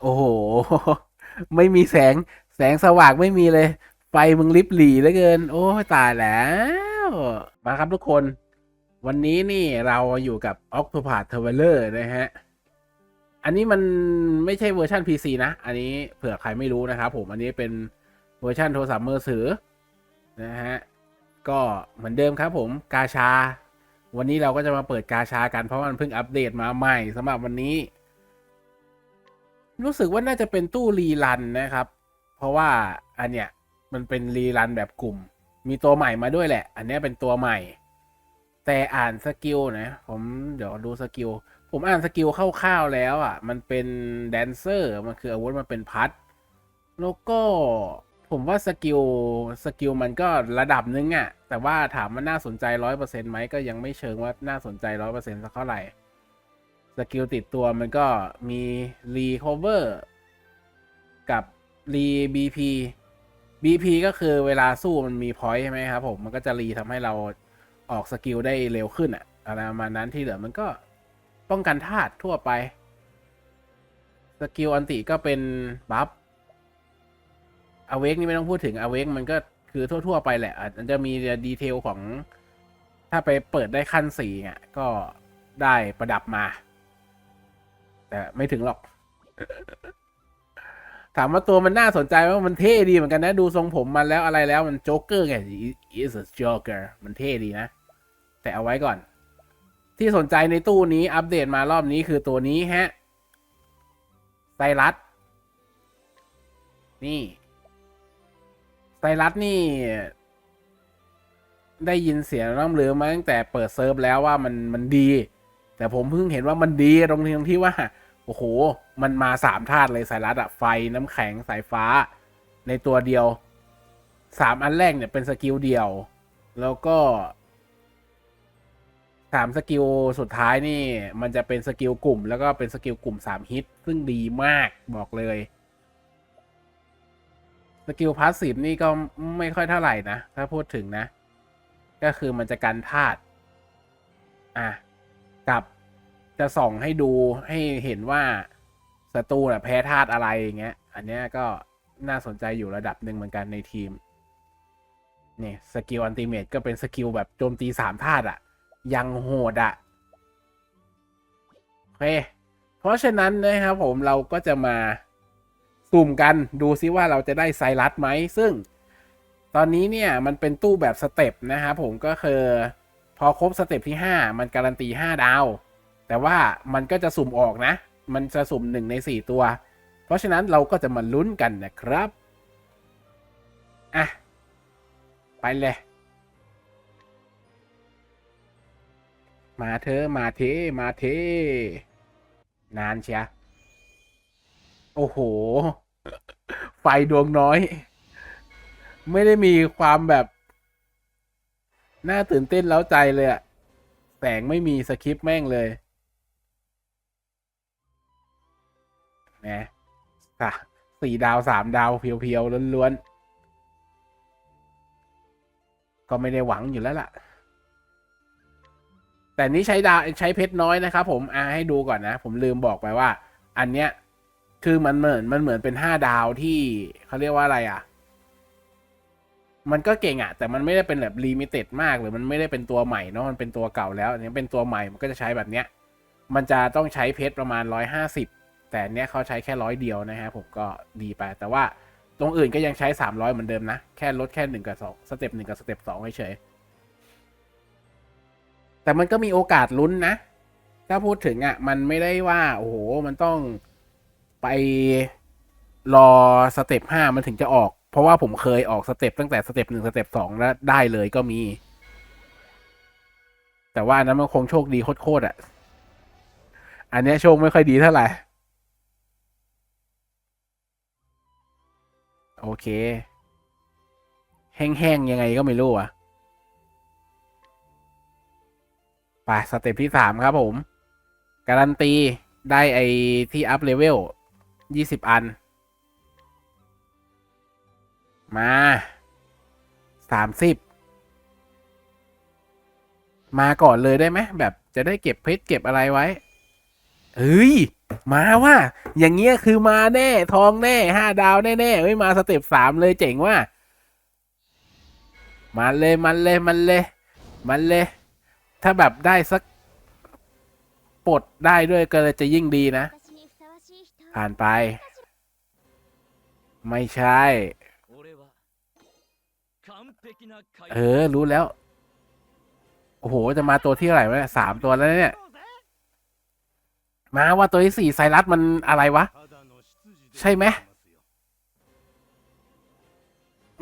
โอ้โห ไม่มีแสงแสงสว่างไม่มีเลย ไฟมึงลิบหลีเหลือเกิน โอ้ตายแล้ว มาครับทุกคน วันนี้นี่เราอยู่กับ Octopath Traveler นะฮะ อันนี้มันไม่ใช่เวอร์ชัน PC นะ อันนี้เผื่อใครไม่รู้นะครับผม อันนี้เป็นเวอร์ชันโทรศัพท์มือถือนะฮะ ก็เหมือนเดิมครับผมกาชา วันนี้เราก็จะมาเปิดกาชากันเพราะมันเพิ่งอัปเดตมาใหม่สำหรับวันนี้ รู้สึกว่าน่าจะเป็นตู้รีรันนะครับ เพราะว่าอันเนี้ยมันเป็นรีรันแบบกลุ่ม มีตัวใหม่มาด้วยแหละ อันนี้เป็นตัวใหม่ แต่อ่านสกิลนะผมเดี๋ยวดูสกิลผมอ่านสกิลคร่าวๆแล้วอะ มันเป็นแดนเซอร์มันคืออาวุธมันเป็นพัดแล้วก็ผมว่าสกิลสกิลมันก็ระดับนึงอะ่ะ แต่ว่าถามว่าน่าสนใจร้อยเปอร์เซ็นต์ไหมก็ยังไม่เชิงว่าน่าสนใจร้อยเปอร์เซ็นต์สักเท่าไหร่ สกิลติดตัวมันก็มีรีคอเวอร์กับรีบีพีบีพีก็คือเวลาสู้มันมีพอยต์ใช่ไหมครับผมมันก็จะรีทำให้เราออกสกิลได้เร็วขึ้นอะอะไรประมาณนั้นที่เหลือมันก็ป้องกันธาตุทั่วไปสกิลอันติก็เป็นบัฟอเวกนี่ไม่ต้องพูดถึงอเวกมันก็คือทั่ว ๆ ไปแหละอาจจะมีดีเทลของ ถ้าไปเปิดได้ขั้นสี่อะก็ได้ประดับมา แต่ไม่ถึงหรอก ถามว่าตัวมันน่าสนใจว่ามันเท่ดีเหมือนกันนะ ดูทรงผมมันแล้วอะไรแล้วมันโจ๊กเกอร์ไง is a joker มันเท่ดีนะ แต่เอาไว้ก่อน ที่สนใจในตู้นี้อัปเดตมารอบนี้คือตัวนี้ฮะไซรัสนี่ไซรัสนี่ ได้ยินเสียงร่ำลือมาตั้งแต่เปิดเซิร์ฟแล้วว่ามันมันดี แต่ผมเพิ่งเห็นว่ามันดีตรงที่ตรงที่ว่า โอ้โห มันมาสามธาตุเลยไซรัสอะไฟน้ำแข็งสายฟ้า ในตัวเดียวสามอันแรกเนี่ยเป็นสกิลเดียว แล้วก็สามสกิลสุดท้ายนี่ มันจะเป็นสกิลกลุ่ม แล้วก็เป็นสกิลกลุ่มสามฮิต ซึ่งดีมากบอกเลย สกิลพาสซีฟนี่ก็ไม่ค่อยเท่าไหร่นะ ถ้าพูดถึงนะ ก็คือมันจะกันธาตุอะ กับจะส่องให้ดูให้เห็นว่าศัตรูน่ะแพ้ธาตุอะไรอย่างเงี้ย อันเนี้ยก็น่าสนใจอยู่ระดับหนึ่งเหมือนกันในทีมนี่สกิลอันติเมตก็เป็นสกิลแบบโจมตีสามธาตุอะยังโหดอะโอเคเพราะฉะนั้นนะครับผมเราก็จะมาสุ่มกันดูซิว่าเราจะได้ไซรัสไหม ซึ่งตอนนี้เนี่ยมันเป็นตู้แบบสเต็ปนะครับผมก็คือ พอครบสเต็ปที่ 5 มันการันตี 5 ดาว แต่ว่ามันก็จะสุ่มออกนะ มันจะสุ่ม 1 ใน 4 ตัว เพราะฉะนั้นเราก็จะมาลุ้นกันนะครับ อะ ไปเลย มาเธอมาเท มาเท นานเชียโอ้โห ไฟดวงน้อย ไม่ได้มีความแบบ น่าตื่นเต้นแล้วใจเลยอะแสงไม่มีสคริปต์แม่งเลยนะค่ะสี่ดาวสามดาวเพียวๆล้วนๆ ก็ไม่ได้หวังอยู่แล้วล่ะ แต่นี้ใช้ดาวใช้เพชรน้อยนะครับผมอ่าให้ดูก่อนนะ ผมลืมบอกไปว่า อันเนี้ย คือมันเหมือนมันเหมือนเป็นห้าดาวที่เขาเรียกว่าอะไรอะ มันก็เก่งอะแต่มันไม่ได้เป็นแบบลิมิเต็ดมากหรือมันไม่ได้เป็นตัวใหม่เนาะมันเป็นตัวเก่าแล้วอันนี้เป็นตัวใหม่มันก็จะใช้แบบเนี้ยมันจะต้องใช้เพชรประมาณร้อยห้าสิบแต่เนี้ยเขาใช้แค่ร้อยเดียวนะฮะผมก็ดีไป แต่ว่าตรงอื่นก็ยังใช้สามร้อยเหมือนเดิมนะ แค่ลดแค่หนึ่งกับสองสเต็ปหนึ่งกับสเต็ปสองเฉยแต่มันก็มีโอกาสลุ้นนะ ถ้าพูดถึงอะมันไม่ได้ว่า โอ้โห มันต้องไปรอสเต็ปห้ามันถึงจะออก เพราะว่าผมเคยออกสเต็ปตั้งแต่สเต็ปหนึ่งสเต็ปสองแล้วได้เลยก็มี แต่ว่าอันนั้นมันคงโชคดีโคตรๆอะ อันนี้โชคไม่ค่อยดีเท่าไหร่ โอเค แห้งๆ ยังไงก็ไม่รู้อะไปสเต็ปที่สามครับผม การันตี ได้ไอที่อัพเลเวลยี่สิบอัน มาสามสิบมาก่อนเลยได้ไหมแบบจะได้เก็บเพชรเก็บอะไรไว้ เฮ้ย มาว่า อย่างเงี้ยคือมาแน่ ทองแน่ห้าดาวแน่แน่ไม่มาสเต็ปสามเลยเจ๋งว่า มันเลยมันเลยมันเลย มันเลย ถ้าแบบได้สักปลดได้ด้วยก็จะยิ่งดีนะ ผ่านไป ไม่ใช่ เออ รู้แล้ว โอ้โห จะมาตัวที่เท่าไหร่วะเนี่ยสามตัวแล้วเนี่ย มาว่าตัวที่สี่ไซรัสมันอะไรวะ ใช่ไหม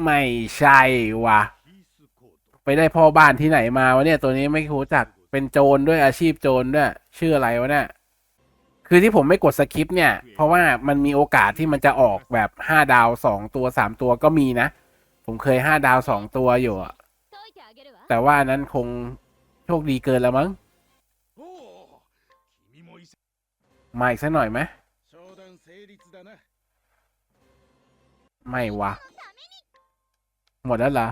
ไม่ใช่วะไปได้พ่อบ้านที่ไหนมาวะเนี่ยตัวนี้ไม่รู้จักเป็นโจรด้วยอาชีพโจรด้วย ชื่ออะไรวะเนี่ยคือที่ผมไม่กดสคริปต์เนี่ย เพราะว่ามันมีโอกาสที่มันจะออกแบบห้าดาวสองตัวสามตัวก็มีนะ ผมเคยห้าดาวสองตัวอยู่อะแต่ว่านั้นคงโชคดีเกินแล้วมั้ง มาอีกสักหน่อยไหมไม่วะ หมดแล้วเหรอ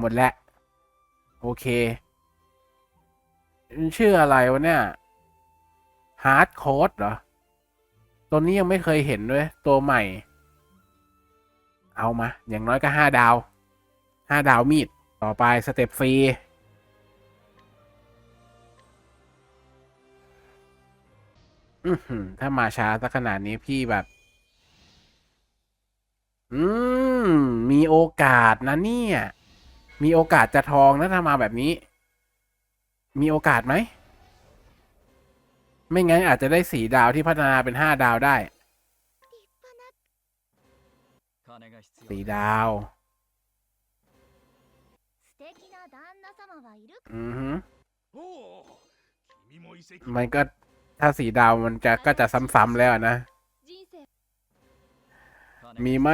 หมดแล้ว โอเค ชื่ออะไรวะเนี่ยฮาร์ดโค้ดเหรอ ตัวนี้ยังไม่เคยเห็นด้วย ตัวใหม่ เอามา อย่างน้อยก็ห้าดาวห้าดาวมีด ต่อไปสเต็ปฟรีอือหือถ้ามาช้าสักขนาดนี้พี่แบบ อืม มีโอกาสนะเนี่ย มีโอกาสจะทองนะถ้ามาแบบนี้ มีโอกาสไหม ไม่งั้นอาจจะได้สีดาวที่พัฒนาเป็นห้าดาวได้ สีดาวอือฮึมันก็ถ้าสีดาวมันจะก็จะซ้ำๆแล้วนะ มีไหม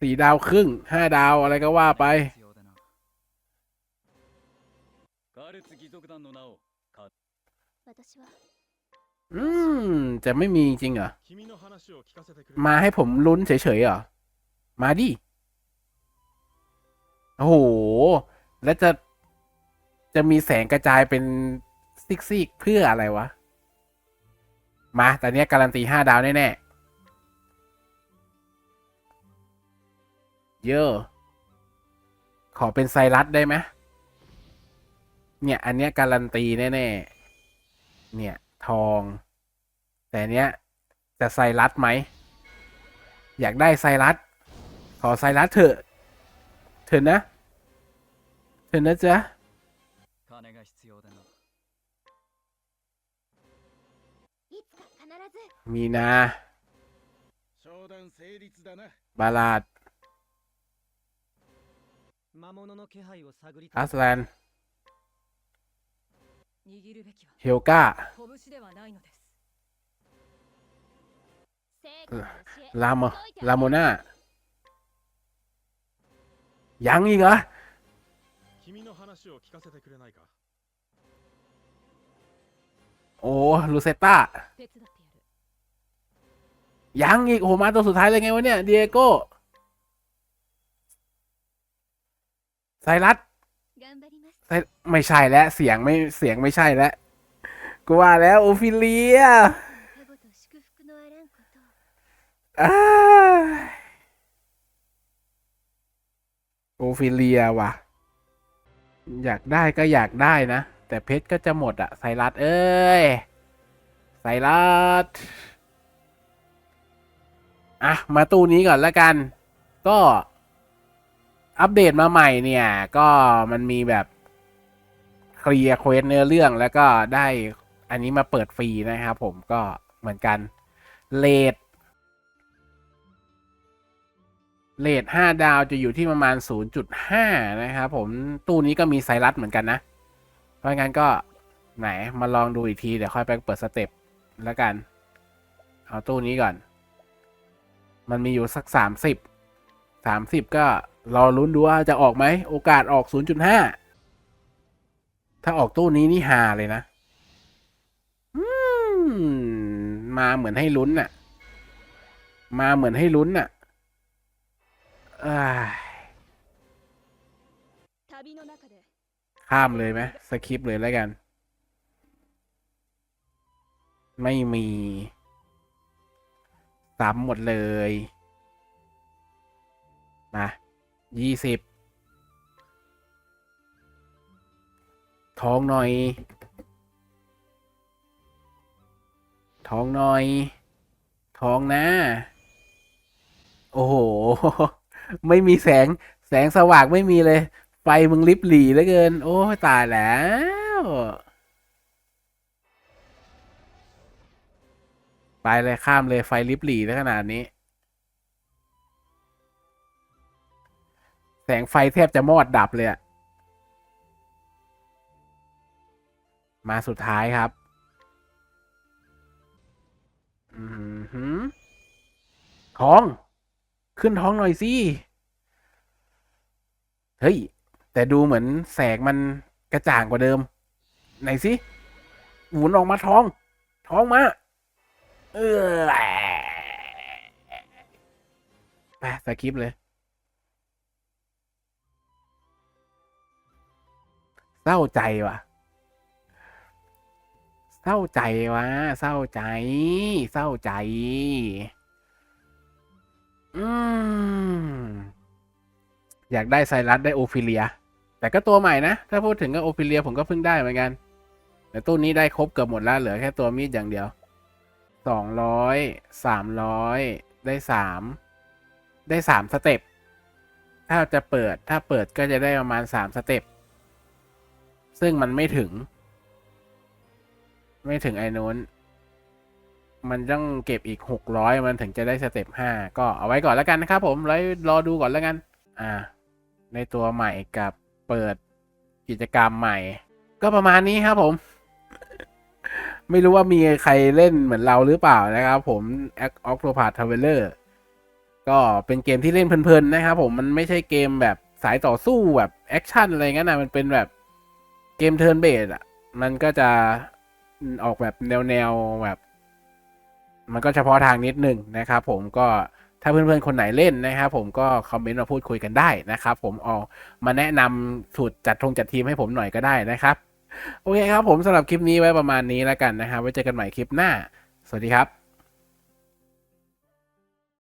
สีดาวครึ่งห้าดาวอะไรก็ว่าไป อืม จะไม่มีจริงเหรอ มาให้ผมลุ้นเฉยๆเหรอ มาดิ โอ้โห แล้วจะ จะมีแสงกระจายเป็นซิกๆเพื่ออะไรวะ มาแต่เนี้ยการันตีห้าดาว แน่ ๆ เยอะ ขอเป็นไซรัสได้ไหมเนี่ย อันเนี้ยการันตีแน่ ๆ เนี่ย ทอง แต่เนี้ยจะไซรัสไหม อยากได้ไซรัส ขอไซรัสเถอะเถอะนะ เถอะนะจ๊ะมีนาบาลาดอัสแลนเฮลกาลามลามนา ยังอีกเหรอโอ้ลูเซต้ายังอีกโอมาตัวสุดท้ายเลยไงวะเนี่ยเดียโก้ไซรัสไม่ใช่แล้วเสียงไม่เสียงไม่ใช่แล้วกูว่าแล้วโอฟิเลียอ่า ฟิเลียว่ะ อยากได้ก็อยากได้นะ แต่เพชรก็จะหมดอะไซรัสเอ้ย ไซรัสอะ มาตู้นี้ก่อนแล้วกัน ก็อัปเดตมาใหม่เนี่ย ก็มันมีแบบเคลียร์เควสเนื้อเรื่องแล้วก็ได้อันนี้มาเปิดฟรีนะครับผมก็เหมือนกันเลท เลทห้าดาวจะอยู่ที่ประมาณ 0.5 นะครับผมตู้นี้ก็มีไซรัสเหมือนกันนะ เพราะงั้นก็ไหนมาลองดูอีกที เดี๋ยวค่อยไปเปิดสเต็ปแล้วกัน เอาตู้นี้ก่อน มันมีอยู่สัก 30 30 ก็รอลุ้นดูว่าจะออกไหม โอกาสออก 0.5 ถ้าออกตู้นี้นี่หาเลยนะมาเหมือนให้ลุ้นน่ะ มาเหมือนให้ลุ้นน่ะ ข้ามเลยไหมสคริปเลยแล้วกัน ไม่มีซ้ำหมดเลย มายี่สิบท้องหน่อย ท้องหน่อย ท้องนะ โอ้โห ไม่มีแสงแสงสว่างไม่มีเลย ไฟมึงลิบหลีเหลือเกิน โอ้ตายแล้วไปเลยข้ามเลยไฟลิบหลีแล้วขนาดนี้ แสงไฟแทบจะมอดดับเลยอะมาสุดท้ายครับ อือหือทอง ขึ้นท้องหน่อยสิ เฮ้ย แต่ดูเหมือนแสงมันกระจ่างกว่าเดิม ไหนสิหมุนออกมาท้อง ท้องมา เออไปสคริปเลย เศร้าใจว่ะ เศร้าใจวะเศร้าใจ เศร้าใจ อืม อยากได้ไซรัสได้โอฟิเลีย แต่ก็ตัวใหม่นะ ถ้าพูดถึงก็โอฟิเลียผมก็เพิ่งได้เหมือนกัน แต่ตู้นี้ได้ครบเกือบหมดแล้วเหลือแค่ตัวมีดอย่างเดียว สองร้อย สามร้อย ได้สาม ได้สามสเต็ป ถ้าจะเปิด ถ้าเปิดก็จะได้ประมาณสามสเต็ป ซึ่งมันไม่ถึง ไม่ถึงไอ้นู้น มันต้องเก็บอีกหกร้อยมันถึงจะได้สเต็ปห้าก็เอาไว้ก่อนแล้วกันนะครับผมแล้วรอดูก่อนแล้วกัน อ่า ในตัวใหม่กับเปิดกิจกรรมใหม่ ก็ประมาณนี้ครับผม ไม่รู้ว่ามีใครเล่นเหมือนเราหรือเปล่านะครับผม Octopath Traveler ก็เป็นเกมที่เล่นเพลินๆนะครับผมมันไม่ใช่เกมแบบสายต่อสู้แบบแอคชั่นอะไรเงี้ยนะมันเป็นแบบเกมเทิร์นเบสอะ มันก็จะออกแบบแนวๆแบบ มันก็เฉพาะทางนิดหนึ่งนะครับ ผมก็ถ้าเพื่อนๆ คนไหนเล่นนะครับผมก็คอมเมนต์มาพูดคุยกันได้นะครับ ผมออกมาแนะนำสูตรจัดทงจัดทีมให้ผมหน่อยก็ได้นะครับ โอเคครับผมสำหรับคลิปนี้ไว้ประมาณนี้แล้วกันนะครับไว้เจอกันใหม่คลิปหน้า สวัสดีครับ